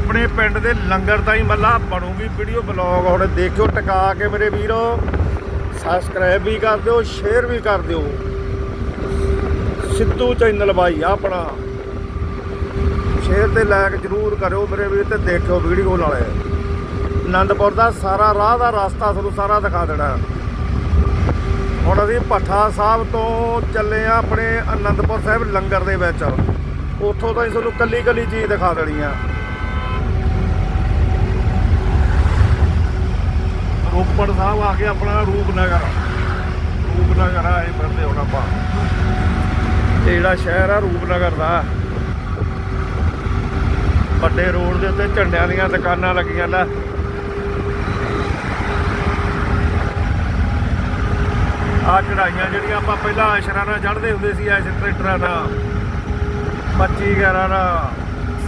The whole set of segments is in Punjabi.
ਆਪਣੇ ਪਿੰਡ ਦੇ ਲੰਗਰ ਤਾਂ ਹੀ ਮੱਲਾ ਬਣੂਗੀ ਵੀਡੀਓ ਬਲੌਗ ਹੁਣ ਦੇਖਿਓ, ਟਿਕਾ ਕੇ ਮੇਰੇ ਵੀਰੋ। ਸਬਸਕ੍ਰਾਈਬ ਵੀ ਕਰ ਦਿਓ ਸ਼ੇਅਰ ਵੀ ਕਰ ਦਿਓ। ਸਿੱਧੂ ਚੈਨਲ ਬਾਈ, ਆਪਣਾ। ਸ਼ੇਅਰ ਤੇ ਲਾਇਕ ਜਰੂਰ ਕਰਿਓ ਮੇਰੇ ਵੀਰ ਤੇ ਦੇਖਿਓ ਵੀਡੀਓ ਨਾਲੇ। ਆਨੰਦਪੁਰ ਦਾ ਸਾਰਾ ਰਾਹ ਦਾ ਰਸਤਾ ਤੁਹਾਨੂੰ ਸਾਰਾ ਦਿਖਾ ਦੇਣਾ। ਹੁਣ ਅਸੀਂ ਭੱਠਾ ਸਾਹਿਬ ਤੋਂ ਚੱਲੇ ਆ ਆਪਣੇ ਆਨੰਦਪੁਰ ਸਾਹਿਬ ਲੰਗਰ ਦੇ ਵਿੱਚ। ਉੱਥੋਂ ਤਾਂ ਹੀ ਤੁਹਾਨੂੰ ਕੱਲੀ ਕੱਲੀ ਚੀਜ਼ ਦਿਖਾ ਦੇਣੀ ਆ। ਰੋਪੜ ਸਾਹਿਬ ਆ ਕੇ ਆਪਣਾ ਰੂਪਨਗਰ ਰੂਪਨਗਰ ਆ ਇਹ ਫਿਰਦੇ ਹੁਣ ਆਪਾਂ। ਇਹ ਜਿਹੜਾ ਸ਼ਹਿਰ ਆ ਰੂਪਨਗਰ ਦਾ, ਵੱਡੇ ਰੋਡ ਦੇ ਉੱਤੇ ਝੰਡਿਆਂ ਦੀਆਂ ਦੁਕਾਨਾਂ ਲੱਗੀਆਂ ਲੈ ਆ ਚੜਾਈਆਂ ਜਿਹੜੀਆਂ ਆਪਾਂ ਪਹਿਲਾਂ ਆਸ਼ਰਾਂ ਨਾਲ ਚੜ੍ਹਦੇ ਹੁੰਦੇ ਸੀ ਐਸ ਟਰੈਕਟਰਾਂ ਨਾਲ। 25 11 ਨਾਲ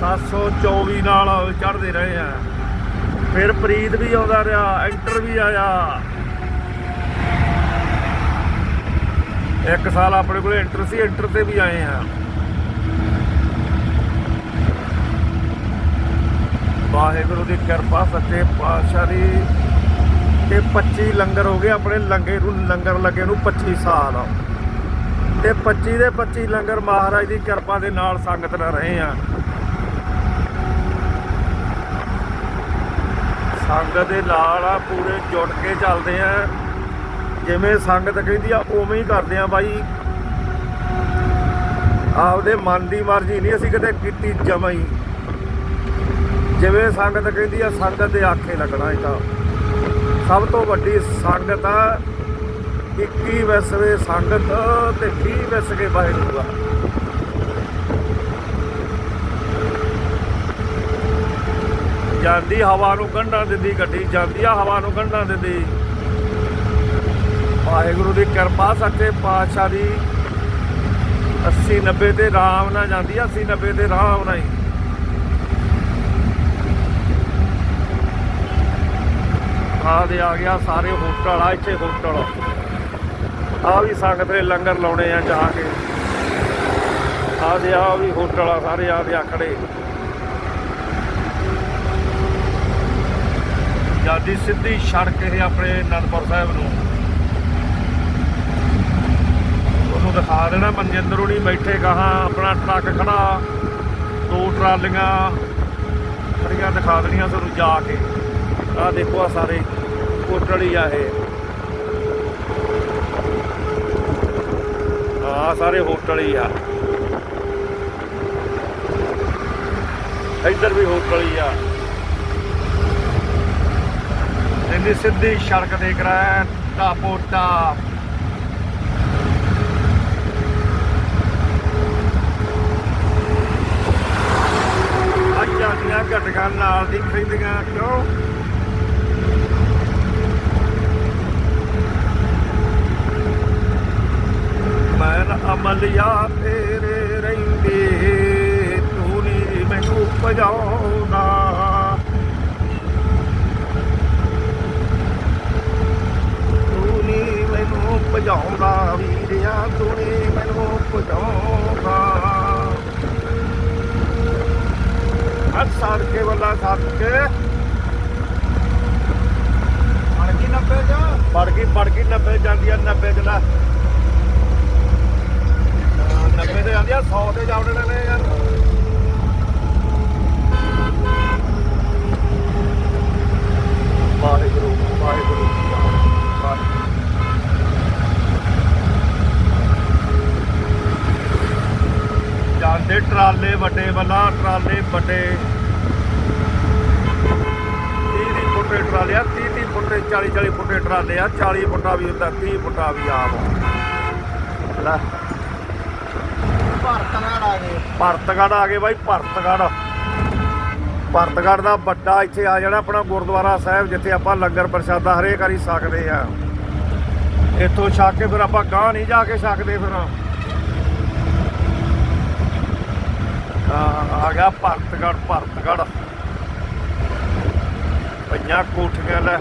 724 ਨਾਲ ਚੜ੍ਹਦੇ ਰਹੇ ਆ। ਫਿਰ ਪ੍ਰੀਤ ਵੀ ਆਉਂਦਾ ਰਿਹਾ ਐਂਟਰ ਵੀ ਆਇਆ। ਇੱਕ ਸਾਲ ਆਪਣੇ ਕੋਲ ਐਂਟਰ ਸੀ ਐਂਟਰ ਤੇ ਵੀ ਆਏ ਆ। ਵਾਹਿਗੁਰੂ ਦੀ ਕਿਰਪਾ, ਸੱਚੇ ਪਾਤਸ਼ਾਹ ਦੀ। ਤੇ 25 ਲੰਗਰ ਹੋ ਗਏ ਆਪਣੇ ਲੰਗੇ ਨੂੰ, ਲੰਗਰ ਲੱਗੇ ਨੂੰ 25 ਸਾਲ। ਤੇ 25 ਦੇ 25 ਲੰਗਰ ਮਹਾਰਾਜ ਦੀ ਕਿਰਪਾ ਦੇ ਨਾਲ ਸੰਗਤ ਨਾਲ ਰਹੇ ਆ। ਸੰਗਤ ਦੇ ਨਾਲ ਆ, ਪੂਰੇ ਜੁੜ ਕੇ ਚੱਲਦੇ ਆ। ਜਿਵੇਂ ਸੰਗਤ ਕਹਿੰਦੀ ਆ, ਉਵੇਂ ਹੀ ਕਰਦੇ ਆ ਬਾਈ। ਆਪਦੇ ਮਨ ਦੀ ਮਰਜ਼ੀ ਨਹੀਂ ਅਸੀਂ ਕਦੇ ਕੀਤੀ ਜਮਾਂ ਹੀ ਜਿਵੇਂ ਸੰਗਤ ਕਹਿੰਦੀ ਆ, ਸੰਗਤ ਦੇ ਆਖੇ ਲੱਗਣਾ ਇਹ ਤਾਂ। ਸਭ ਤੋਂ ਵੱਡੀ ਸੰਗਤ ਆ 21 ਵਸਵੇ ਸੰਗਤ ਤੇ 20 ਵਸਗੇ ਵਾਹਿਗੁਰੂ ਆ। ਜਾਂਦੀ ਹਵਾ ਨੂੰ ਗੰਢਾਂ ਦਿੰਦੀ, ਗੱਡੀ ਜਾਂਦੀ ਆ, ਹਵਾ ਨੂੰ ਗੰਢਾਂ ਦਿੰਦੀ। ਵਾਹਿਗੁਰੂ ਦੀ ਕਿਰਪਾ ਸੱਚੇ ਪਾਤਸ਼ਾਹ ਦੀ। 80 90 ਤੇ ਰਾਮ ਨਾਲ ਜਾਂਦੀ ਆ 80 90 ਤੇ ਆਰਾਮ ਨਾਲ ਹੀ। ਆ ਦੇ ਆ ਗਿਆ ਸਾਰੇ ਹੋਟਲ ਆ ਇੱਥੇ ਹੋਟਲ। ਆ ਵੀ ਸੰਗਤ ਦੇ ਲੰਗਰ ਲਾਉਣੇ ਆ ਜਾ ਕੇ। ਆ ਦੇ ਆ ਵੀ ਹੋਟਲ ਆ ਸਾਰੇ ਆ ਦੇ ਆ ਜਾਂਦੀ ਸਿੱਧੀ ਸੜਕ ਇਹ ਆਪਣੇ ਅਨੰਦਪੁਰ ਸਾਹਿਬ ਨੂੰ। ਤੁਹਾਨੂੰ ਦਿਖਾ ਦੇਣਾ, ਮਨਜਿੰਦਰ ਹੁਣੀ ਬੈਠੇ ਗਾਹਾਂ, ਆਪਣਾ ਟਰੱਕ ਖੜਾ। ਦੋ ਟਰਾਲੀਆਂ ਖੜੀਆਂ ਦਿਖਾ ਦੇਣੀਆਂ ਤੁਹਾਨੂੰ ਜਾ ਕੇ। ਆ ਦੇਖੋ ਆ ਸਾਰੇ ਹੋਟਲ ਹੀ ਆ ਇਹ। ਆ ਸਾਰੇ ਹੋਟਲ ਹੀ ਆ। ਇੱਧਰ ਵੀ ਹੋਟਲ ਹੀ ਆ। ਇੰਨੀ ਸਿੱਧੀ ਸੜਕ ਦੇਖ ਰਹਾ ਹੈ ਟਾਪੋ ਦੀਆਂ ਘਟਕਾਂ ਨਾਲ ਦੀ ਖਰੀਦੀਆਂ ਕਿਉਂ? ਮੈਂ ਅਮਲਿਆ ਤੇਰੇ ਰਹਿੰਦੇ, ਤੂੰ ਨੀ ਮੈਨੂੰ ਭਜਾਉਣਾ ਭਜਾਉਂਦਾ, ਵੀਰਿਆ ਤੂੰ ਮੈਨੂੰ ਭਜਾਉਂਦਾ। ਹੱਥ ਸਾੜ ਕੇ, ਵੱਲਾ ਸਾੜ ਕੇ। ਅੜਕੀ 90 ਜਾ ਪੜ ਗਈ ਪੜ ਗਈ 90 ਜਾਂਦੀ ਆ 90 ਜਲਾ 90 ਤੇ ਜਾਂਦੀ ਆ 100 ਤੇ ਜਾਵੜੇ ਨੇ ਯਾਰ। ਵਾਹਿਗੁਰੂ ਵਾਹਿਗੁਰੂ ਜਾਂਦੇ ਟਰਾਲੇ ਵੱਡੇ ਵੱਲਾ ਟਰਾਲੇ ਵੱਡੇ। 30 ਦੀ ਫੁੱਟੇ ਟਰਾਲੇ ਆ 30 30 ਫੁੱਟੇ 40 40 ਫੁੱਟੇ ਟਰਾਲੇ ਆ 40 ਫੁੱਟਾ ਵੀ ਹੁੰਦਾ 30 ਫੁੱਟਾ ਵੀ ਆਮ। ਲੈ। ਭਾਰਤ ਨਾਲ ਆ ਗਏ। ਭਰਤਗੜ ਆ ਗਏ ਬਾਈ ਭਰਤਗੜ। ਭਰਤਗੜ ਦਾ ਵੱਡਾ ਇੱਥੇ ਆ ਜਾਣਾ ਆਪਣਾ ਗੁਰਦੁਆਰਾ ਸਾਹਿਬ ਜਿੱਥੇ ਆਪਾਂ ਲੰਗਰ ਪ੍ਰਸ਼ਾਦਾ ਹਰੇਕ ਵਾਰੀ ਛਕਦੇ ਆ। ਇੱਥੋਂ ਛਕ ਕੇ ਫਿਰ ਆਪਾਂ ਗਾਂ ਨਹੀਂ ਜਾ ਕੇ ਛਕਦੇ ਫਿਰ। ਆ ਗਿਆ ਭਰਤਗੜ ਭਰਤਗੜ ਪੰਜਾਂ ਕੋਠੀਆਂ ਲੈ।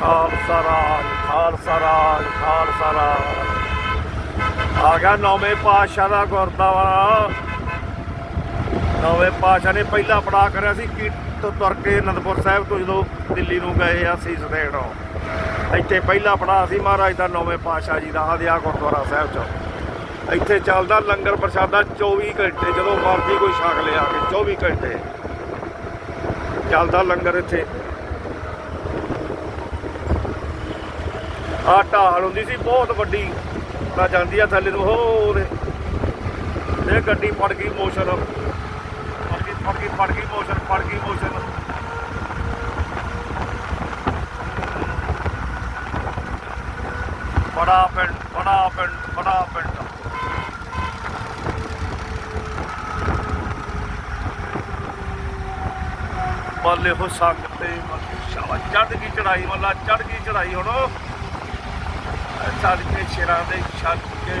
ਖਾਲਸਾ ਰਾਜ ਖਾਲਸਾ ਰਾਜ ਖਾਲਸਾ ਰਾਜ। ਆ ਗਿਆ ਨੌਵੇਂ ਪਾਤਸ਼ਾਹ ਦਾ ਗੁਰਦੁਆਰਾ। ਨੌਵੇਂ ਪਾਤਸ਼ਾਹ ਨੇ ਪਹਿਲਾ ਪੜਾ ਕਰਿਆ ਸੀ ਕੀ ਤੁਰ ਕੇ ਅਨੰਦਪੁਰ ਸਾਹਿਬ ਤੋਂ ਜਦੋਂ ਦਿੱਲੀ ਨੂੰ ਗਏ ਆ ਸੀਸ ਦੇਣ। ਇੱਥੇ ਪਹਿਲਾ ਪੜਾ ਸੀ ਮਹਾਰਾਜ ਦਾ ਨੌਵੇਂ ਪਾਤਸ਼ਾਹ ਜੀ ਦਾ ਹਦਿਆ ਗੁਰਦੁਆਰਾ ਸਾਹਿਬ ਚੋਂ। ਇੱਥੇ ਚੱਲਦਾ ਲੰਗਰ ਪ੍ਰਸ਼ਾਦਾ 24 ਘੰਟੇ, ਜਦੋਂ ਮਰਜ਼ੀ ਕੋਈ ਛਕ ਲਿਆ ਕੇ 24 ਘੰਟੇ। ਚੱਲਦਾ ਲੰਗਰ ਇੱਥੇ। ਆ ਢਾਲ ਹੁੰਦੀ ਸੀ, ਬਹੁਤ ਵੱਡੀ। ਤਾਂ ਜਾਂਦੀ ਆ ਥੱਲੇ ਨੂੰ ਹੋਰ ਇਹ ਗੱਡੀ ਫੜ ਗਈ ਮੋਸ਼ਨ। ਫੜ ਗਈ ਫੜ ਗਈ ਫੜ ਗਈ ਮੋਸ਼ਨ, ਫੜ ਗਈ ਮੋਸ਼ਨ। ਬੜਾ ਪਿੰਡ ਬੜਾ ਪਿੰਡ ਬੜਾ ਪਿੰਡ। ਬੱਲੇ ਹੋ ਤੇ ਸ਼ਾਵਾ ਚੜ ਗਈ ਚੜਾਈ ਮੱਲਾ ਚੜ ਗਈ ਚੜਾਈ ਹੁਣ। ਚੜ ਕੇ ਸ਼ੇਰਾਂ ਦੇ ਛੱਡ ਕੇ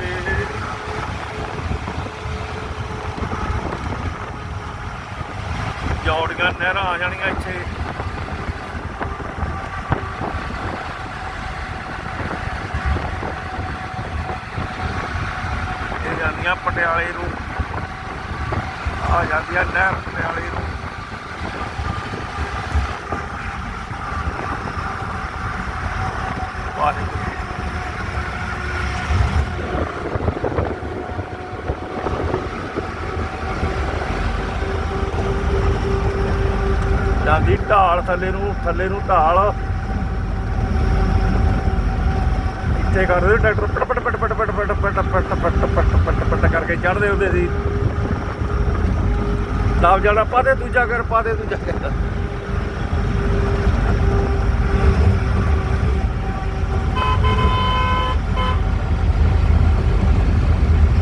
ਜੋੜੀਆਂ ਨਹਿਰਾਂ ਆ ਜਾਣੀਆਂ ਇੱਥੇ। ਇਹ ਜਾਂਦੀਆਂ ਪਟਿਆਲੇ ਨੂੰ। ਆ ਜਾਂਦੀਆਂ ਨਹਿਰ ਪਟਿਆਲੇ ਨੂੰ ਵਾਹਿਗੁਰੂ ਜਾਂਦੀ ਢਾਲ ਥੱਲੇ ਨੂੰ ਥੱਲੇ ਨੂੰ ਢਾਲ ਇੱਥੇ ਕਰਦੇ ਟਰੈਕਟਰ ਪਟ ਪਟ ਪਟ ਪਟ ਪਟ ਪਟ ਪਟ ਪਟ ਪਟ ਪਟ ਪਟ ਪਟ ਕਰਕੇ ਚੜਦੇ ਹੁੰਦੇ ਸੀ ਦਾਬ ਜਾਣਾ ਪਾ ਦੇ ਦੂਜਾ ਕਰ ਪਾ ਦੂਜਾ ਕਰ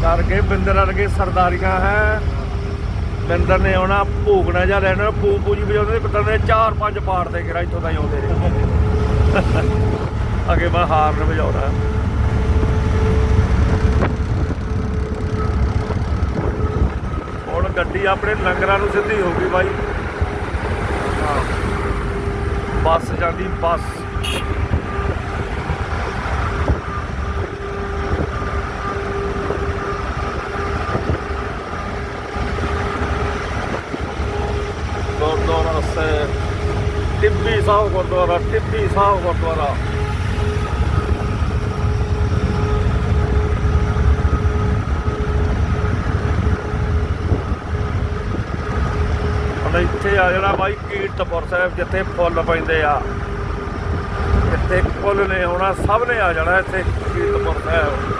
ਕਰਕੇ ਬਿੰਦਰ ਵਰਗੇ ਸਰਦਾਰੀਆਂ ਹੈ ਬਿੰਦਰ ਨੇ ਆਉਣਾ, ਭੂਗਣਾ ਜਾਂ ਲੈਣਾ ਪੂ ਪੂਜੀ ਵਜਾਉਂਦੇ ਬਿੰਦਰ ਨੇ ਚਾਰ ਪੰਜ ਪਾੜ ਦੇ ਕੇ ਇੱਥੋਂ ਤਾਈਂ ਆਉਂਦੇ ਨੇ। ਅੱਗੇ ਮੈਂ ਹਾਰਨ ਵਜਾਉਣਾ। ਹੁਣ ਗੱਡੀ ਆਪਣੇ ਲੰਗਰਾਂ ਨੂੰ ਸਿੱਧੀ ਹੋ ਗਈ ਬਾਈ। ਬੱਸ ਜਾਂਦੀ, ਬੱਸ ਗੁਰਦੁਆਰਾ ਸਾਹਿਬ ਟਿੱਬੀ ਸਾਹਿਬ ਗੁਰਦੁਆਰਾ, ਟਿੱਬੀ ਸਾਹਿਬ ਗੁਰਦੁਆਰਾ। ਹੁਣ ਇੱਥੇ ਆ ਜਾਣਾ ਬਾਈ ਕੀਰਤਪੁਰ ਸਾਹਿਬ, ਜਿੱਥੇ ਫੁੱਲ ਪੈਂਦੇ ਆ। ਇੱਥੇ ਫੁੱਲ ਨੇ ਆਉਣਾ ਸਭ ਨੇ ਆ ਜਾਣਾ ਇੱਥੇ ਕੀਰਤਪੁਰ ਸਾਹਿਬ।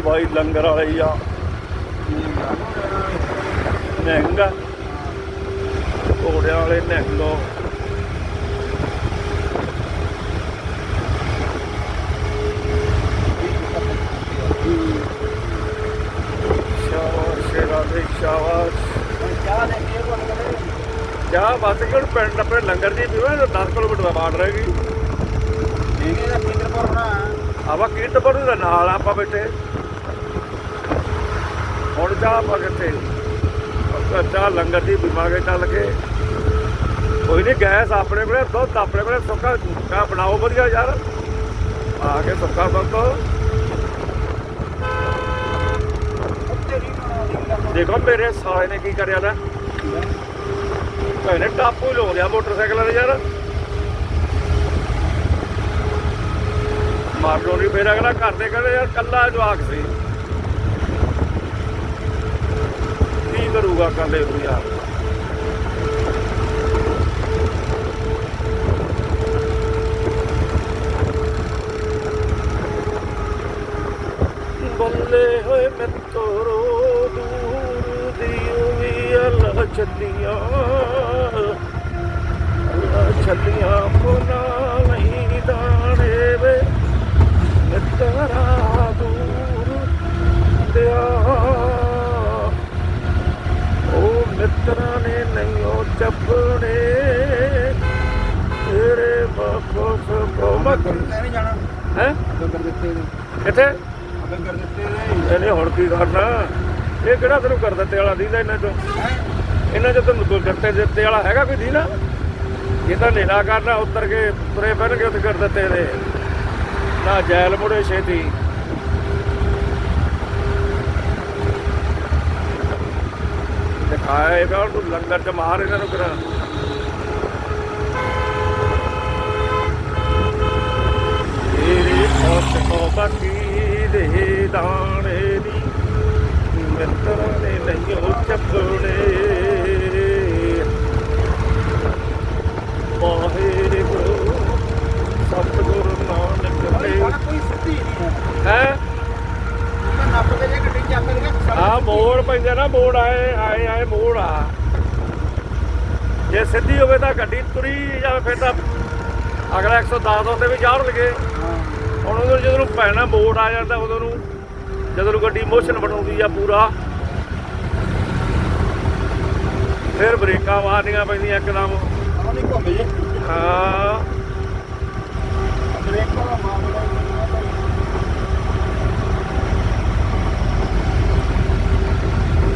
ਵੀ ਭਾਈ ਲੰਗਰ ਵਾਲੇ ਹੀ ਆ। ਨਿਹੰਗਾ ਘੋੜਿਆਂ ਵਾਲੇ ਨਿਹੰਗੋ ਸ਼ਾਬਾਸ਼ ਸ਼ੇਰਾਂ ਦੇ ਸ਼ਾਬਾਸ਼। ਚਾਹ ਲੈ ਕੇ ਕੋਲ ਕਰੇ ਜਾ ਬਸ ਕਿ ਹੁਣ ਪਿੰਡ ਆਪਣੇ ਲੰਗਰ ਦੀ ਪੀਵਾ 10 ਕਿਲੋਮੀਟਰ ਦਾ ਬਾੜ ਰਹੇਗੀ ਠੀਕ ਹੈ ਕੇਂਦਰਪੁਰ ਹੋਣਾ ਆਵਾ ਕੀਰਤਪੁਰ ਦੇ ਨਾਲ ਆਪਾਂ ਬੈਠੇ। ਹੁਣ ਚਾਹ ਆਪਾਂ ਕਿੱਥੇ ਚਾਹ ਲੰਗਰ ਦੀ ਪੀਵਾਂਗੇ ਚੱਲ ਕੇ ਕੋਈ ਨਹੀਂ ਗੈਸ ਆਪਣੇ ਕੋਲੇ, ਦੁੱਧ ਆਪਣੇ ਕੋਲੇ, ਸੁੱਕਾ ਚਾਹ ਬਣਾਓ ਵਧੀਆ ਯਾਰ। ਆ ਕੇ ਸੁੱਕਾ ਦੁੱਧ ਦੇਖੋ ਮੇਰੇ ਸਾਲੇ ਨੇ ਕੀ ਕਰਿਆ ਨਾ। ਇਹਨੇ ਟਾਪੂ ਲੋ ਲਿਆ ਮੋਟਰਸਾਈਕਲ ਦੇ ਯਾਰ। ਮਾਰੋ ਨਹੀਂ ਫੇਰ ਅਗਲਾ ਘਰ ਦੇ ਕਹਿੰਦੇ ਯਾਰ, ਕੱਲਾ ਜਵਾਕ ਸੀ ਕੀ ਕਰੂਗਾ ਕੱਲੇ ਨੂੰ ਯਾਰ ਬੱਲੇ ਹੋਏ ਮੈਂ ਤੋਰੋ ਦੂਰ ਦੀ ਵੀ ਅੱਲਾ ਚੱਲੀਆਂ ਅੱਲਾ ਚੱਲੀਆਂ ਕੋਨਾ ਨਹੀਂ ਦਾਣੇ ਵੇ। ਤੇਰਾ ਦੂਰ ਦਿਆ ਉਹ ਮਿੱਤਰਾਂ ਨੇ ਨਹੀਂ ਉਹ ਚੱਪਣੇ ਤੇਰੇ ਨਹੀਂ ਜਾਣਾ ਹੈ? ਗੁਰੂ ਕਰ ਦਿੱਤੇ ਨੇ ਕਿੱਥੇ? ਅਬੇ ਦਿੱਤੇ ਨੇ ਇਹਨੇ ਹੁਣ ਕੀ ਕਰਨਾ? ਇਹ ਕਿਹੜਾ ਤੈਨੂੰ ਕਰ ਦਿੱਤੇ ਵਾਲਾ ਦੀਦਾ ਇਹਨਾਂ ਚੋਂ? ਇਹਨਾਂ ਚੋਂ ਤੈਨੂੰ ਕੋਈ ਦਿੱਤੇ ਦਿੱਤੇ ਵਾਲਾ ਹੈਗਾ ਕੋਈ ਦੀ ਇਹ ਤਾਂ ਨੇਲਾ ਕਰਨਾ, ਉੱਤਰ ਕੇ ਤੁਰੇ ਪੈਣਗੇ ਉੱਥੇ ਕਰ ਦਿੱਤੇ ਦੇ। ਨਾ ਜੈਲ ਮੁੜੇ ਛੇਤੀ। ਦਿਖਾਇਆ ਇਹਦਾ ਤੂੰ ਲੰਗਰ ਚ ਮਾਰ ਇਹਨਾਂ ਨੂੰ ਕਰਾ ਸੋਚ ਕੋ ਬਾਕੀ ਦੇ ਦਾਣੇ ਦੀ ਮਿੱਤਰਾਂ ਨੇ ਨਹੀਂ ਉਹ ਚੱਪਣੇ ਵਾਹਿਗੁਰੂ ਸਤਿਗੁਰੂ ਨਾਨਕ ਦੇਵ ਕੋਈ ਸਿੱਧੀ ਨਹੀਂ ਹੈ। ਤਾਂ ਆ ਮੋੜ ਪੈਂਦੇ ਨਾ ਮੋੜ ਆਏ ਆਏ ਆਏ ਮੋੜ ਆ। ਜੇ ਸਿੱਧੀ ਹੋਵੇ ਤਾਂ ਗੱਡੀ ਤੁਰੀ ਜਾਵੇ ਫਿਰ ਤਾਂ ਅਗਲਾ 110 ਹੁੰਦੇ ਵੀ ਜਾਣਗੇ ਹਾਂ ਹੁਣ ਉਦੋਂ ਜਦੋਂ ਨੂੰ ਪੈਣਾ ਮੋੜ ਆ ਜਾਂਦਾ ਉਦੋਂ ਨੂੰ ਜਦੋਂ ਨੂੰ ਗੱਡੀ ਮੋਸ਼ਨ ਬਣਾਉਂਦੀ ਆ ਪੂਰਾ ਫਿਰ ਬ੍ਰੇਕਾਂ ਮਾਰਨੀਆਂ ਪੈਂਦੀਆਂ ਇੱਕਦਮ। ਉਹ ਨਹੀਂ ਘੁੰਮ ਜੇ। ਹਾਂ। ਬ੍ਰੇਕ ਵਾਲਾ ਮਾਰਦਾ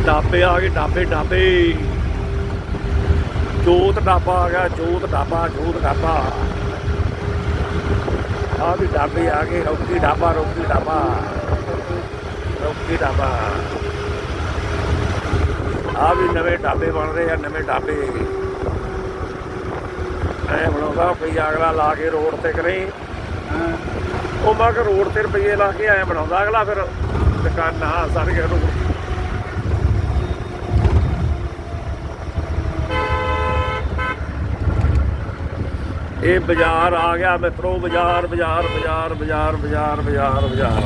ਡਾਬੇ ਆ ਗਏ ਡਾਬੇ ਡਾਬੇ। ਜੋਤ ਡਾਬਾ ਆ ਗਿਆ ਜੋਤ ਡਾਬਾ ਜੋਤ ਡਾਬਾ। ਆ ਵੀ ਡਾਬੇ ਆ ਗਏ ਰੋਕੀ ਡਾਬਾ ਰੋਕੀ ਡਾਬਾ ਰੋਕੀ ਡਾਬਾ ਆ ਵੀ ਨਵੇਂ ਡਾਬੇ ਬਣ ਰਹੇ ਆ ਨਵੇਂ ਡਾਬੇ ਐ ਬਣਾਉਂਦਾ ਕੋਈ ਅਗਲਾ ਲਾ ਕੇ ਰੋਡ ਤੇ ਕਰੇ। ਉਹ ਮੈਂ ਕਿ ਰੋਡ ਤੇ ਰੁਪਈਏ ਲਾ ਕੇ ਐ ਬਣਾਉਂਦਾ ਅਗਲਾ ਫਿਰ। ਦੁਕਾਨਾਂ ਸਾਰੀਆਂ ਨੂੰ ਇਹ ਬਾਜ਼ਾਰ ਆ ਗਿਆ ਮਿੱਤਰੋ, ਬਾਜ਼ਾਰ ਬਾਜ਼ਾਰ ਬਾਜ਼ਾਰ ਬਾਜ਼ਾਰ ਬਾਜ਼ਾਰ ਬਾਜ਼ਾਰ ਬਾਜ਼ਾਰ।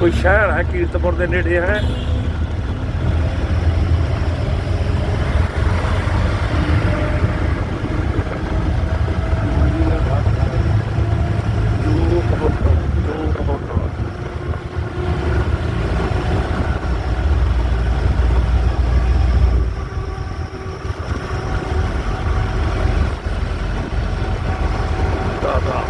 ਕੋਈ ਸ਼ਹਿਰ ਹੈ, ਕੀਰਤਪੁਰ ਦੇ ਨੇੜੇ ਹੈ ਜੂ ਕਬੂਤਰ ਜੂ ਕਬੂਤਰ ਦਾਦਾ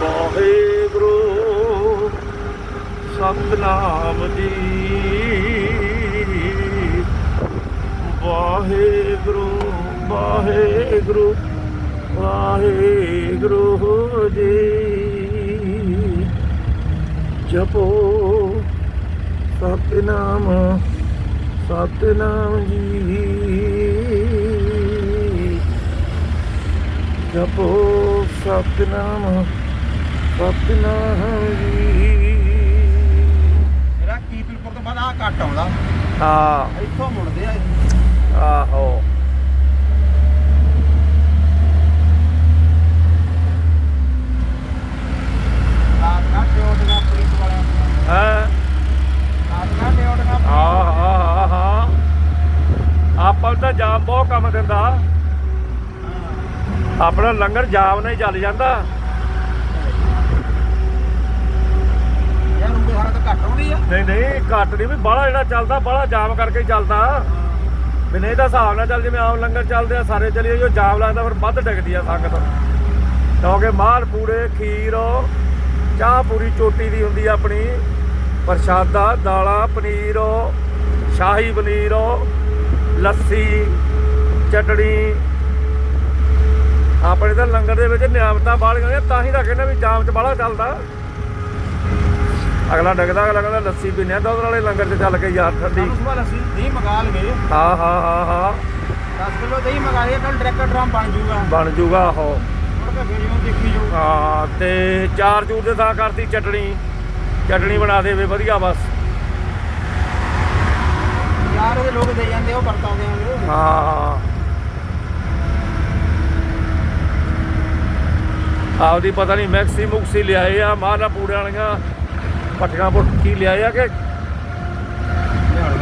ਵਾਹਿਗੁਰੂ ਸਤਨਾਮ ਜੀ ਵਾਹਿਗੁਰੂ ਵਾਹਿਗੁਰੂ ਵਾਹਿਗੁਰੂ ਜੀ। ਜਪੋ ਸਤਨਾਮ ਸਤਨਾਮ ਜੀ। ਜਪੋ ਸਤਨਾਮ ਸਤਨਾਮ ਜੀ ਮੇਰਾ ਆਉਂਦਾ। ਹਾਂ। ਇੱਥੋਂ ਮੁੜਦੇ ਆ। ਆਹੋ। ਆਪਾਂ ਤਾਂ ਜਾਮ ਬਹੁਤ ਕੰਮ ਦਿੰਦਾ। ਆਪਣਾ ਲੰਗਰ ਜਾਮ ਨਾਲ ਹੀ ਚੱਲ ਜਾਂਦਾ ਯਾਰ ਰੂਬੇ ਸਾਰਾ ਤਾਂ ਘੱਟ ਆਉਂਦੀ ਆ। ਨਹੀਂ ਨਹੀਂ, ਘੱਟ ਨਹੀਂ ਵੀ ਬਾਹਲਾ ਜਿਹੜਾ ਚੱਲਦਾ, ਬਾਹਲਾ ਜਾਮ ਕਰਕੇ ਹੀ ਚੱਲਦਾ। ਵੀ ਨਹੀਂ ਤਾਂ ਹਿਸਾਬ ਨਾਲ ਚੱਲ, ਜਿਵੇਂ ਆਮ ਲੰਗਰ ਚੱਲਦੇ ਆ, ਸਾਰੇ ਚਲੀਏ, ਜੋ ਜਾਮ ਲੱਗਦਾ, ਫਿਰ ਵੱਧ ਡਿੱਗਦੀ ਆ ਸੰਗਤ। ਕਿਉਂਕਿ ਮਾਲ ਪੂੜੇ, ਖੀਰ, ਚਾਹ ਪੂਰੀ ਚੋਟੀ ਦੀ ਹੁੰਦੀ ਆ ਆਪਣੀ। ਪ੍ਰਸ਼ਾਦਾ, ਦਾਲਾਂ, ਪਨੀਰ, ਸ਼ਾਹੀ ਪਨੀਰ, ਲੱਸੀ, ਚਟਣੀ। ਆਪਣੇ ਤਾਂ ਲੰਗਰ ਦੇ ਵਿੱਚ ਨਿਆਮਤਾਂ ਬਾਲੀਆਂ ਨੇ, ਤਾਂ ਹੀ ਤਾਂ ਕਹਿੰਦੇ ਵੀ ਜਾਮ ਚ ਬਾਹਲਾ ਚੱਲਦਾ। ਅਗਲਾ ਡਿੱਗਦਾ ਅਗਲਾ ਕਹਿੰਦਾ ਲੱਸੀ ਪੀਨੇ ਆ ਦੁੱਧ ਵਾਲੇ ਲੰਗਰ 'ਚ ਚੱਲ ਕੇ ਯਾਰ ਠੰਡੀ। ਸਾਨੂੰ ਸੁਬਾਹ ਅਸੀਂ ਦਹੀਂ ਮੰਗਾ ਲਗੇ ਹਾਂ ਹਾਂ ਹਾਂ ਹਾਂ। 10 ਕਿਲੋ ਦਹੀਂ ਮੰਗਾ ਲਈਏ ਕੱਲ ਡਾਇਰੈਕਟ ਡਰਮ ਬਣ ਜੂਗਾ। ਬਣ ਜੂਗਾ ਉਹ। ਮੁੜ ਕੇ ਫਿਰ ਜਿਉਂ ਦੇਖੀ ਜਾਊ। ਹਾਂ ਤੇ ਚਾਰ ਚੂਰ ਦੇ ਥਾਂ ਕਰਤੀ ਚਟਣੀ। ਚਟਣੀ ਬਣਾ ਦੇਵੇ ਵਧੀਆ ਬਸ। ਯਾਰ ਉਹਦੇ ਲੋਕ ਦੇ ਜਾਂਦੇ ਉਹ ਵਰਤਾਂ ਦੇਾਂਗੇ ਹਾਂ। ਆਪਦੀ ਪਤਾ ਨਹੀਂ ਮੈਕਸੀ ਮੁਕਸੀ ਲਿਆਏ ਆ ਮਾਲਾ ਪੂੜੇ ਵਾਲੀਆਂ। ਆ ਕਿ?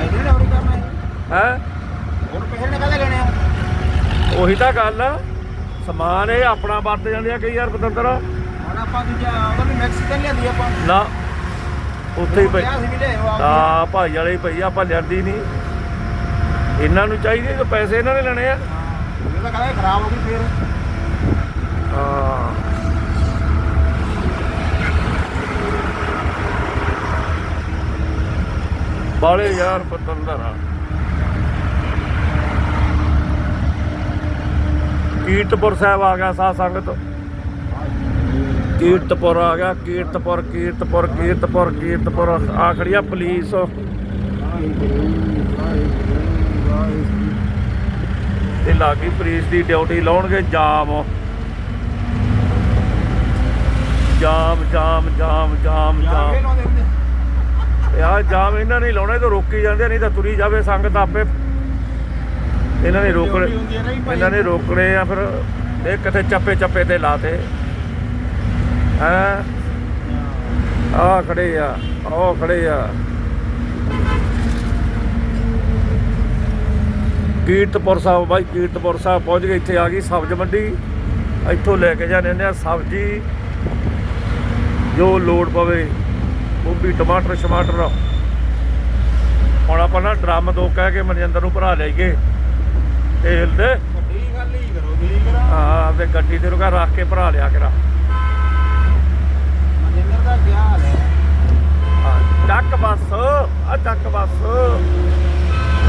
ਕਿਹਨੇ ਨੌਕਰੀ ਕਰਨਾ ਹੈ? ਹੈ? ਹੁਣ ਪੈਸੇ ਨੇ ਕਾਹਦੇ ਲੈਣੇ ਆ? ਉਹੀ ਤਾਂ ਗੱਲ ਆ। ਸਮਾਨ ਇਹ ਆਪਣਾ ਵਰਤ ਜਾਂਦੇ ਆ ਕਈ ਯਾਰ ਪਤੰਦਰ। ਹੁਣ ਆਪਾਂ ਦੂਜਾ ਉਹਨਾਂ ਮੈਕਸੀਕਨ ਲਿਆਂਦੀ ਆਪਾਂ। ਨਾ ਉੱਥੇ ਹੀ ਪਈ। ਆ। ਭਾਈ ਵਾਲੇ ਆਪਾਂ ਨਹੀਂ। ਇਹਨਾਂ ਨੂੰ ਚਾਹੀਦੇ ਜੋ ਪੈਸੇ ਇਹਨਾਂ ਨੇ ਲੈਣੇ ਆ। ਇਹ ਤਾਂ ਕਹਿੰਦਾ ਖਰਾਬ ਹੋ ਗਈ ਫੇਰ। ਹਾਂ। ਬਾਲੇ ਯਾਰ ਪਤੰਦਰ ਆ ਕੀਰਤਪੁਰ ਸਾਹਿਬ ਆ ਗਿਆ ਸਾਧ ਸੰਗਤ। ਕੀਰਤਪੁਰ ਆ ਗਿਆ, ਕੀਰਤਪੁਰ ਕੀਰਤਪੁਰ ਕੀਰਤਪੁਰ ਕੀਰਤਪੁਰ। ਆ ਖੜੀ ਆ ਪੁਲਿਸ। ਤੇ ਲਾਗੀ ਪੁਲਿਸ ਦੀ ਡਿਊਟੀ ਲਾਉਣਗੇ, ਜਾਮ। ਜਾਮ ਜਾਮ ਜਾਮ ਜਾਮ ਜਾਮ। ਯਾਰ ਜਾਮ ਇਹਨਾਂ ਨੇ ਲਾਉਣੇ ਤਾਂ ਰੋਕੀ ਜਾਂਦੇ ਨਹੀਂ ਤਾਂ ਤੁਰੀ ਜਾਵੇ ਸੰਗਤ ਆਪੇ ਇਹਨਾਂ ਨੇ ਰੋਕਣੇ ਨਾ। ਇਹਨਾਂ ਨੇ ਰੋਕਣੇ ਆ ਫਿਰ ਇਹ ਕਿਤੇ ਚੱਪੇ ਚੱਪੇ ਤੇ ਲਾਤੇ। ਹੈ? ਆ ਖੜੇ ਆ ਉਹ ਖੜੇ ਆ। ਕੀਰਤਪੁਰ ਸਾਹਿਬ ਬਾਈ ਕੀਰਤਪੁਰ ਸਾਹਿਬ ਪਹੁੰਚ ਗਏ ਇੱਥੇ ਆ ਗਈ ਸਬਜ਼ ਮੰਡੀ। ਇੱਥੋਂ ਲੈ ਕੇ ਜਾਂਦੇ ਆ ਸਬਜ਼ੀ। ਜੋ ਲੋੜ ਪਵੇ। ਗੋਭੀ ਟਮਾਟਰ ਸ਼ਮਾਟਰ। ਹੁਣ ਆਪਾਂ ਨਾ ਡਰਮ ਦੋ ਕਹਿ ਕੇ ਮਨਜਿੰਦਰ ਨੂੰ ਭਰਾ ਲਈਏ। ਤੇਲ ਦੇ ਵੱਡੀ ਗੱਲ ਹੀ ਕਰੋ ਤੇ ਗੱਡੀ ਤੇ ਰੁਕਾ ਰੱਖ ਕੇ ਭਰਾ ਲਿਆ ਕਰਾ। ਮਨਿੰਦਰ ਦਾ ਕੀ ਹਾਲ ਹੈ? ਚੱਕ ਬੱਸ ਆ ਚੱਕ ਬੱਸ।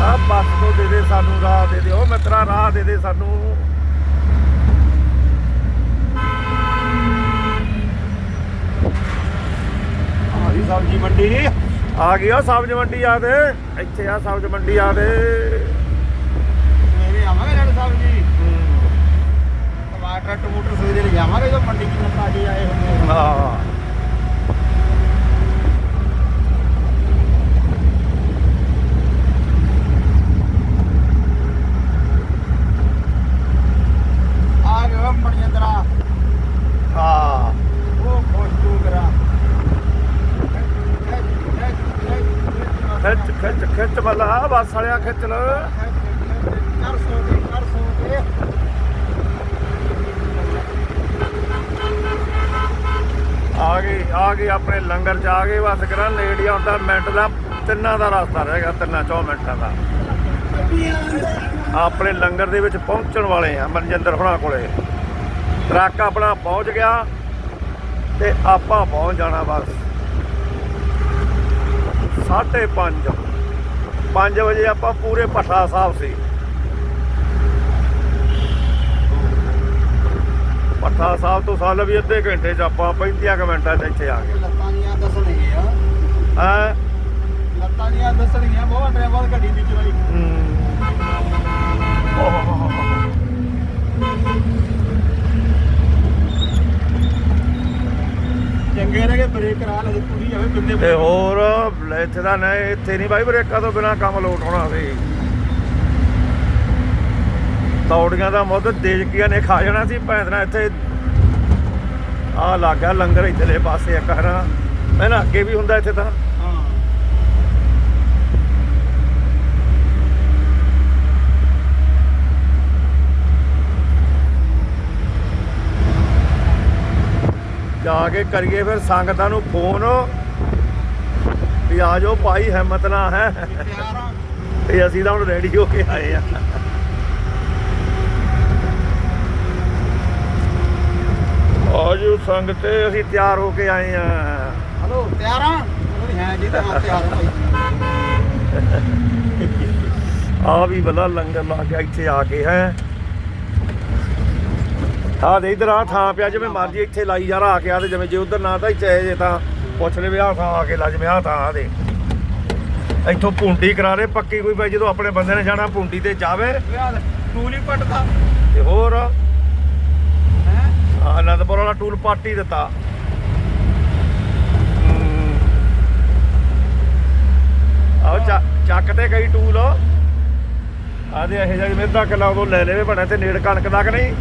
ਆ ਬੱਸ ਤੋਂ ਦੇ ਦੇ ਸਾਨੂੰ ਰਾਹ ਦੇ ਦੇ ਉਹ ਮਿੱਤਰਾ ਰਾਹ ਦੇ ਦੇ ਸਾਨੂੰ। ਸਬਜ਼ੀ ਮੰਡੀ। ਆ ਗਿਆ ਸਬਜ਼ ਮੰਡੀ ਆ ਦੇ ਇੱਥੇ ਆ ਸਬਜ਼ ਮੰਡੀ ਆ ਦੇ ਸਵੇਰੇ ਆਵਾਂਗੇ ਰੜ ਸਬਜ਼ੀ। ਟਮਾਟਰ ਟਮੂਟਰ ਸਵੇਰੇ ਲੈ ਜਾਵਾਂਗੇ ਜੋ ਮੰਡੀ ਕਿੰਨਾ ਤਾਜ਼ੇ ਆਏ ਹੁੰਦੇ ਆ ਆ ਆ ਗਿਆ ਮਣਿੰਦਰਾ ਆ ਉਹ ਖੁਸ਼ ਤੂੰ ਕਰਾ ਖਿੱਚ ਖਿੱਚ ਖਿੱਚ ਮੱਲਾ ਬੱਸ ਵਾਲਿਆ ਖਿੱਚ ਲੈ ਆ ਗਏ ਆ ਗਏ ਆਪਣੇ ਲੰਗਰ ਚ, ਆ ਗਏ ਬਸ ਕਰਾਂ, ਲੇਟ ਆਉਂਦਾ ਮਿੰਟ ਦਾ, ਤਿੰਨਾਂ ਦਾ ਰਸਤਾ ਰਹੇਗਾ ਤਿੰਨਾਂ, ਚੌ ਮਿੰਟਾਂ ਦਾ। ਆਪਣੇ ਲੰਗਰ ਦੇ ਵਿੱਚ ਪਹੁੰਚਣ ਵਾਲੇ ਆ ਮਨਜਿੰਦਰ ਹੁਣਾਂ ਕੋਲੇ। ਟਰੱਕ ਆਪਣਾ ਪਹੁੰਚ ਗਿਆ ਤੇ ਆਪਾਂ ਪਹੁੰਚ ਜਾਣਾ ਬਸ। 5:30 5 ਵਜੇ ਆਪਾਂ ਪੂਰੇ ਭੱਠਾ ਸਾਹਿਬ ਸੀ। ਭੱਠਾ ਸਾਹਿਬ ਤੋਂ ਸਾਲ ਵੀ ਅੱਧੇ ਘੰਟੇ ਚ ਆਪਾਂ 35 ਕੁ ਮਿੰਟਾਂ ਚ ਇੱਥੇ ਆ ਗਏ। ਲੱਤਾਂ ਦੀਆਂ ਦੱਸਣਗੀਆਂ ਹੈ? ਲੱਤਾਂ ਦੀਆਂ ਦੱਸਣਗੀਆਂ ਬਹੁਤ ਡਰਾਈਵਰ ਗੱਡੀ ਵਿੱਚ ਵਾਲੀ। ਚੰਗੇ ਰਹੇ ਬ੍ਰੇਕ ਕਰਾ ਲੈ ਪੂਰੀ ਆਵੇ ਬਿੰਦੇ ਤੇ ਹੋਰ ਇੱਥੇ ਦਾ ਨਹੀਂ ਇੱਥੇ ਨਹੀਂ ਬਾਈ ਬ੍ਰੇਕਾਂ ਤੋਂ ਬਿਨਾ ਕੰਮ ਲੋਟ ਹੋਣਾ ਸੀ। ਤੌੜੀਆਂ ਦਾ ਮੁੱਦ ਦੇਜਕੀਆਂ ਨੇ ਖਾ ਜਾਣਾ ਸੀ ਭੈਂਦਰਾ ਇੱਥੇ। ਆ ਲੱਗਾ ਲੰਗਰ ਇੱਧਰਲੇ ਪਾਸੇ ਇੱਕ ਹਨਾ। ਮੈਂ ਨਾ ਅੱਗੇ ਵੀ ਹੁੰਦਾ ਇੱਥੇ ਤਾਂ ਹਾਂ ਜਾ ਕੇ ਕਰੀਏ ਫਿਰ ਸੰਗਤਾਂ ਨੂੰ ਫੋਨ। ਵੀ ਆ ਜਾਓ ਭਾਈ ਹਿੰਮਤ ਨਾ ਹੈ। ਤੇ ਅਸੀਂ ਤਾਂ ਹੁਣ ਰੈਡੀ ਹੋ ਕੇ ਆਏ ਆ। ਆਜੋ ਸੰਗਤੇ ਅਸੀਂ ਤਿਆਰ ਹੋ ਕੇ ਆਏ ਆ। ਹਲੋ ਤਿਆਰ ਆ? ਹੈ ਜੀ ਤਾਂ ਤਿਆਰ ਹਾਂ ਆ ਵੀ ਬਲਾ ਲੰਗਰ ਲਾ ਕੇ ਇੱਥੇ ਆ ਕੇ ਹੈ। ਆ ਦੇ ਇਧਰ ਆ ਥਾਂ ਪਿਆ ਜਿਵੇਂ ਮਰਜ਼ੀ ਇੱਥੇ ਲਾਈ ਯਾਰ ਆ ਕੇ ਆ ਤੇ ਜਿਵੇਂ ਜੇ ਉਧਰ ਨਾ ਤਾਂ ਇੱਥੇ ਜੇ ਤਾਂ ਪੁੱਛ ਲੈ ਵੀ ਆ ਥਾਂ ਆ ਕੇ ਲਾ ਜਿਵੇਂ ਆ ਥਾਂ ਆ ਦੇ। ਇੱਥੋਂ ਪੁੰਡੀ ਕਰਾ ਦੇ ਪੱਕੀ ਕੋਈ ਭਾਈ ਜਦੋਂ ਆਪਣੇ ਬੰਦੇ ਨੇ ਜਾਣਾ ਪੁੰਡੀ ਤੇ ਜਾਵੇ। ਟੂਲ ਹੀ ਪੱਟਦਾ ਤੇ। ਹੋਰ? ਹੈ? ਅਨੰਦਪੁਰ ਵਾਲਾ ਟੂਲ ਪਾਟੀ ਦਿੱਤਾ। ਚਾ- ਚੱਕ ਤੇ ਕਈ ਟੂਲ। ਆਦੇ ਇਹ ਜਿਹੇ ਮਿਰਦਾ ਕਿਲਾ ਉਦੋਂ ਲੈ ਲੈਵੇ ਬਣਾ ਤੇ ਨੇੜ ਕਣਕ ਦਾ ਕਿ ਨਹੀਂ?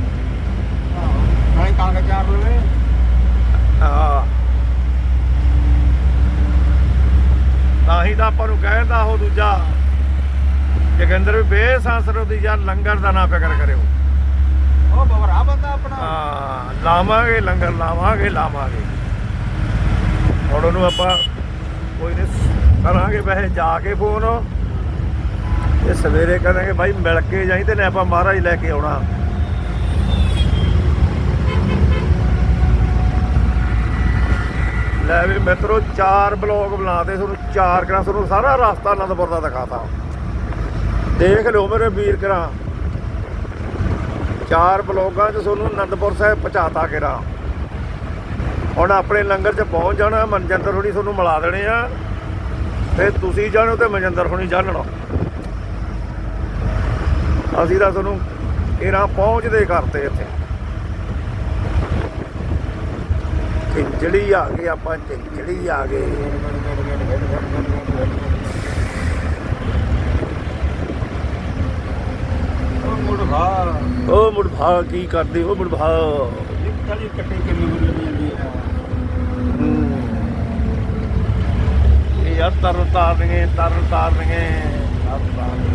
ਕਣਕ ਚਾਰ ਲਵੇ ਹਾਂ। ਤਾਂ ਹੀ ਤਾਂ ਆਪਾਂ ਨੂੰ ਕਹਿੰਦਾ ਉਹ ਦੂਜਾ। ਜਗਿੰਦਰ ਵੀ ਬੇਸਾਸਰੋ ਦੀ ਯਾਰ ਲੰਗਰ ਦਾ ਨਾ ਫਿਕਰ ਕਰਿਓ। ਉਹ ਬਵਰਾ ਬੰਦਾ ਆਪਣਾ। ਹਾਂ ਲਾਵਾਂਗੇ ਲੰਗਰ ਲਾਵਾਂਗੇ ਲਾਵਾਂਗੇ। ਹੁਣ ਉਹਨੂੰ ਆਪਾਂ ਕੋਈ ਨਹੀਂ ਕਰਾਂਗੇ ਵੈਸੇ ਜਾ ਕੇ ਫੋਨ। ਤੇ ਸਵੇਰੇ ਕਰਾਂਗੇ ਭਾਈ ਮਿਲ ਕੇ ਜਾਈ ਤੇ ਨੇ ਆਪਾਂ ਮਹਾਰਾਜ ਲੈ ਕੇ ਆਉਣਾ। ਮਿੱਤਰੋ, ਚਾਰ ਬਲੌਗ ਬਣਾਤੇ ਤੁਹਾਨੂੰ, ਚਾਰ ਕਰਾਂ, ਤੁਹਾਨੂੰ ਸਾਰਾ ਰਸਤਾ ਅਨੰਦਪੁਰ ਦਾ ਦਿਖਾਤਾ। ਦੇਖ ਲਿਓ ਮੇਰੇ ਵੀਰ ਕਰਾਂ। ਚਾਰ ਬਲੌਗਾਂ 'ਚ ਤੁਹਾਨੂੰ ਅਨੰਦਪੁਰ ਸਾਹਿਬ ਪਹੁੰਚਾਤਾ ਕਿਰਾ। ਹੁਣ ਆਪਣੇ ਲੰਗਰ 'ਚ ਪਹੁੰਚ ਜਾਣਾ, ਮਨਜਿੰਦਰ ਹੁਣੀ ਤੁਹਾਨੂੰ ਮਿਲਾ ਦੇਣੇ ਆ। ਤੇ ਤੁਸੀਂ ਜਾਣੋ ਤੇ ਮਨਜਿੰਦਰ ਹੁਣੀ ਜਾਣੋ ਅਸੀਂ ਤਾਂ ਤੁਹਾਨੂੰ ਕਿਰਾ ਪਹੁੰਚਦੇ ਕਰਤੇ ਇੱਥੇ। ਚਿੰਚੜੀ ਆ ਗਏ ਆਪਾਂ ਚਿੰਚੜੀ ਆ ਗਏ। ਉਹ ਮੁੜ ਭਾ ਉਹ ਮੁੜ ਭਾ ਕੀ ਕਰਦੇ? ਉਹ ਮੁੜ ਭਾ ਨਿਕਲੀ ਕੱਟੇ ਕਿੰਨੇ ਮੁੱਲ ਜਾਂਦੀ ਆ। ਇਹ ਯਾਰ ਤਰਨ ਤਾਰਨਗੇ ਤਰਨ ਤਾਰਨਗੇ। ਤਰਨ ਤਾਰਨਗੇ।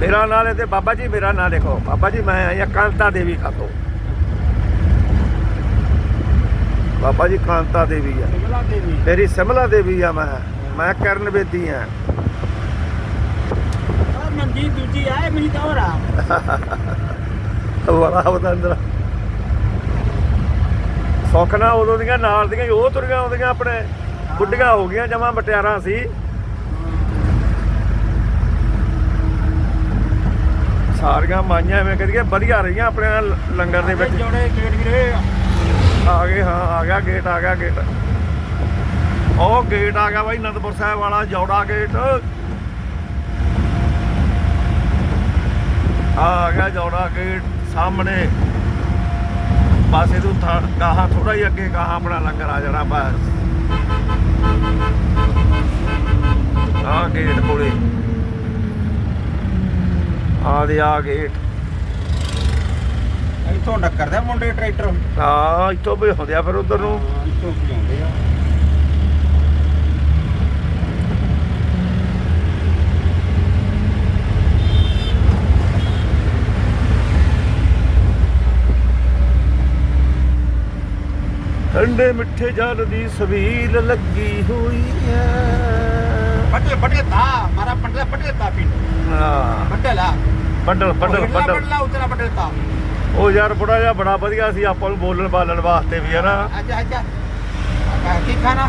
ਮੇਰਾ ਨਾਂ ਹੈ ਤੇ ਬਾਬਾ ਜੀ ਮੇਰਾ ਨਾਂ ਲਿਖੋ। ਬਾਬਾ ਜੀ ਮੈਂ ਆਇਆ ਕਾਂਤਾ ਦੇਵੀ ਖਾਤੋਂ। ਬਾਬਾ ਜੀ ਕਾਂਤਾ ਦੇਵੀ ਆ। ਸਿਮਲਾ ਦੇਵੀ। ਮੇਰੀ ਸਿਮਲਾ ਦੇਵੀ ਆ ਮੈਂ। ਮੈਂ ਕਰਨ ਬੇਦੀ ਆ। ਮੰਜੀ ਦੂਜੀ ਆਏ ਮੇਰੀ ਆ। ਬੜਾ ਬਦੰਦਰ ਸੁੱਖ ਨਾ ਉਦੋਂ ਦੀਆਂ ਨਾਲ ਦੀਆਂ ਉਹ ਤੁਰੀਆਂ ਆਉਂਦੀਆਂ ਆਪਣੇ। ਬੁੱਢੀਆਂ ਹੋ ਗਈਆਂ ਜਮਾ ਮਟਿਆਰਾਂ ਸੀ। ਸਾਰੀਆਂ ਮਾਈਆਂ ਐਵੇਂ ਕਰੀਏ ਵਧੀਆ ਰਹੀਆਂ ਆਪਣੇ ਨਾਲ ਲੰਗਰ ਦੇ ਵਿੱਚ। ਜੋੜੇ ਗੇਟ ਵੀਰੇ ਆ। ਗਏ ਹਾਂ ਆ ਗਿਆ ਗੇਟ ਆ ਗਿਆ ਗੇਟ। ਉਹ ਗੇਟ ਆ ਗਿਆ ਬਾਈ ਅਨੰਦਪੁਰ ਸਾਹਿਬ ਵਾਲਾ ਜੌੜਾ ਗੇਟ। ਆ ਗਿਆ ਜੌੜਾ ਗੇਟ ਸਾਹਮਣੇ। ਪਾਸੇ ਤੋਂ ਗਾਹਾਂ ਥੋੜਾ ਹੀ ਅੱਗੇ ਗਾਹਾਂ ਆਪਣਾ ਲੰਗਰ ਆ ਜਾਣਾ ਬਸ। ਆ ਗੇਟ ਕੋਲੇ। ਆ ਦੇ ਆ ਗੇਟ। ਇੱਥੋਂ ਡੱਕਰ ਦੇ ਮੁੰਡੇ ਟਰੈਕਟਰ। ਆ ਇੱਥੋਂ ਵੀ ਹੁੰਦੇ ਆ ਫਿਰ ਉਧਰ ਨੂੰ। ਇੱਥੋਂ ਕੀ ਆਉਂਦੇ ਆ। ਠੰਡੇ ਮਿੱਠੇ ਜਲ ਦੀ ਸਵੀਲ ਲੱਗੀ ਹੋਈ ਹੈ। ਹਾਂ ਉਹ ਯਾਰ ਬੜਾ ਜਿਹਾ ਬੜਾ ਵਧੀਆ ਸੀ ਆਪਾਂ ਨੂੰ ਬੋਲਣ ਬਾਲਣ ਵਾਸਤੇ ਵੀ ਹੈ ਨਾ ਅੱਛਾ ਅੱਛਾ ਆ, ਕੀ ਖਾਣਾ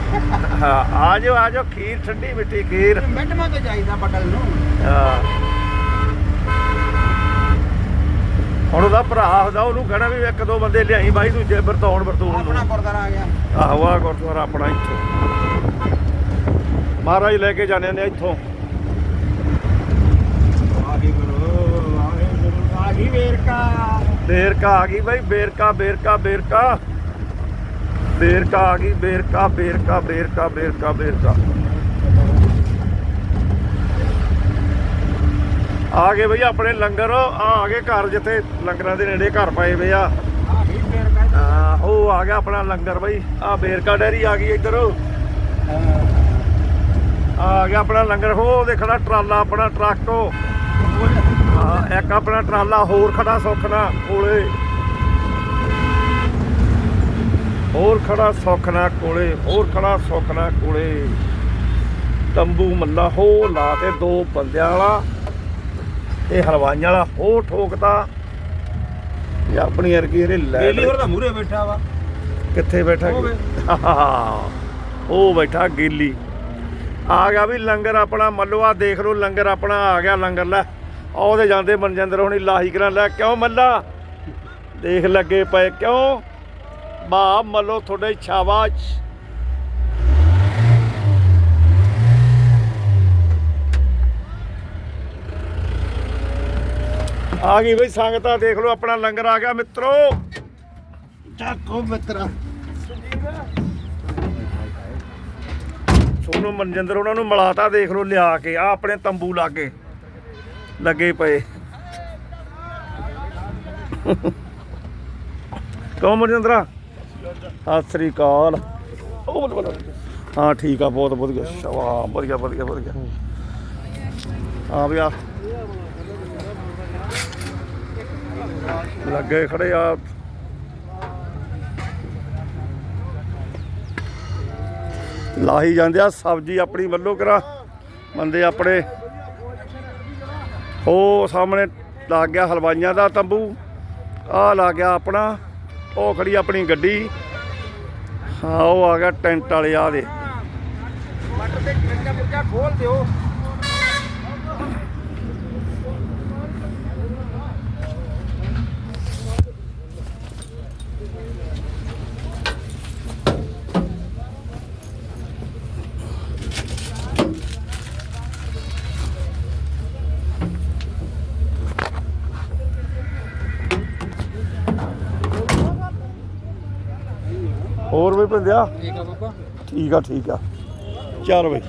ਹਾਂ ਆ ਜਾਓ ਆ ਜਾਓ ਖੀਰ ਠੰਡੀ ਮਿੱਠੀ ਖੀਰ ਮਿੰਟ ਮਾ ਤੇ ਜਾਈਦਾ ਬਟਲ ਨੂੰ ਹਾਂ ਹੁਣ ਉਹਦਾ ਭਰਾ ਹੁੰਦਾ ਉਹਨੂੰ ਕਹਿਣਾ ਵੀ ਇੱਕ ਦੋ ਬੰਦੇ ਲਿਆਈ ਬਾਈ ਦੂਜੇ ਵਰਤੌਣ ਵਰਤੂਣ ਆਪਣਾ ਨੂੰ ਗੁਰਦਾਰਾ ਆ ਗਿਆ ਆਹੋ ਆ ਗੁਰਦੁਆਰਾ ਆਪਣਾ ਇੱਥੋਂ ਮਹਾਰਾਜ ਲੈ ਕੇ ਜਾਣੇ ਨੇ ਇੱਥੋਂ। ਬੇਰਕਾ ਆ ਗਈ ਬਾਈ ਬੇਰਕਾ ਬੇਰਕਾ ਬੇਰਕਾ। ਬੇਰਕਾ ਆ ਗਈ ਬੇਰਕਾ ਬੇਰਕਾ ਬੇਰਕਾ ਬੇਰਕਾ ਬੇਰਕਾ। ਆ ਗਏ ਬਈ ਆਪਣੇ ਲੰਗਰ ਆ ਆ ਗਏ ਘਰ ਜਿੱਥੇ ਲੰਗਰਾਂ ਦੇ ਨੇੜੇ ਘਰ ਪਏ ਵੇ ਆ। ਆ, ਉਹ ਆ ਗਿਆ ਆਪਣਾ ਲੰਗਰ ਬਈ। ਆ ਬੇਰਕਾ ਡੈਰੀ ਆ ਗਈ ਇੱਧਰ। ਆ ਗਿਆ ਆਪਣਾ ਲੰਗਰ ਹੋ ਦੇਖਣਾ ਟਰਾਲਾ ਆਪਣਾ ਟਰੱਕ ਇੱਕ ਆਪਣਾ ਟਰਾਲਾ ਹੋਰ ਖੜਾ ਸੁੱਖਣਾ ਕੋਲੇ। ਹੋਰ ਖੜਾ ਸੁੱਖਣਾ ਕੋਲੇ ਹੋਰ ਖੜਾ ਸੁੱਖਣਾ ਕੋਲੇ। ਤੰਬੂ ਮੱਲਾ ਹੋ ਲਾ ਤੇ ਦੋ ਬੰਦਿਆਂ ਵਾਲਾ ਤੇ ਹਲਵਾਈਆਂ ਵਾਲਾ ਹੋ ਠੋਕਦਾ ਇਹ ਆਪਣੀ ਅਰਗੀ ਇਹਦੇ ਲੈ ਬੇਲੀ ਹੋਰ ਦਾ ਮੂਰੇ ਬੈਠਾ ਵਾ। ਕਿੱਥੇ ਬੈਠਾ। ਉਹ ਬੈਠਾ ਗੇਲੀ। ਆ ਗਿਆ ਵੀ ਲੰਗਰ ਆਪਣਾ ਮੱਲਵਾ ਦੇਖ ਲਓ ਲੰਗਰ ਆਪਣਾ ਆ ਗਿਆ ਲੰਗਰ ਲੈ। ਉਹਦੇ ਜਾਂਦੇ ਮਨਜਿੰਦਰ ਹੁਣੀ ਲਾਹੀ ਕਰਾਂ ਲੈ ਕਿਉਂ ਮੱਲਾ? ਦੇਖ ਲੱਗੇ ਪਏ ਕਿਉਂ? ਬਾ ਮੱਲੋ ਤੁਹਾਡੇ ਸ਼ਾਬਾਸ਼ ਆ ਗਈ ਬਈ ਸੰਗਤਾਂ ਦੇਖ ਲਓ ਆਪਣਾ ਲੰਗਰ ਆ ਗਿਆ ਮਿੱਤਰੋ। ਚੱਕੋ ਮਿੱਤਰਾ। ਸੋਨੂੰ ਮਨਜਿੰਦਰ, ਉਹਨਾਂ ਨੂੰ ਮਿਲਾਤਾ, ਦੇਖ ਲਓ, ਲਿਆ ਕੇ ਆ ਆਪਣੇ ਤੰਬੂ ਲਾਗੇ, ਲੱਗੇ ਪਏ। ਕੌਣ ਮਨਜਿੰਦਰਾ? ਸਤਿ ਸ੍ਰੀ ਅਕਾਲ। ਹਾਂ, ਠੀਕ ਆ, ਬਹੁਤ ਵਧੀਆ ਸ਼ਵਾ ਵਧੀਆ ਵਧੀਆ ਵਧੀਆ। ਆ ਵੀ ਆ। ਲੱਗੇ ਖੜੇ ਆ। ਲਾਹੀ ਜਾਂਦੇ ਆ, ਸਬਜ਼ੀ ਆਪਣੀ ਵੱਲੋਂ ਕਰਾ। ਬੰਦੇ ਆਪਣੇ ਉਹ ਸਾਹਮਣੇ ਲੱਗ ਗਿਆ ਹਲਵਾਈਆਂ ਦਾ ਤੰਬੂ ਆ ਲੱਗ ਗਿਆ ਆਪਣਾ, ਉਹ ਖੜੀ ਆਪਣੀ ਗੱਡੀ। ਹਾਂ, ਉਹ ਆ ਗਿਆ ਟੈਂਟ ਵਾਲੇ ਆ ਦੇ। ਮਟਰ ਤੇ ਖੋਲ ਦਿਓ ਹੋਰ ਵੀ ਪਿੰਦਿਆ ਠੀਕ ਆ ਬਾਬਾ? ਠੀਕ ਆ ਠੀਕ ਆ। ਚੱਲ ਬਈ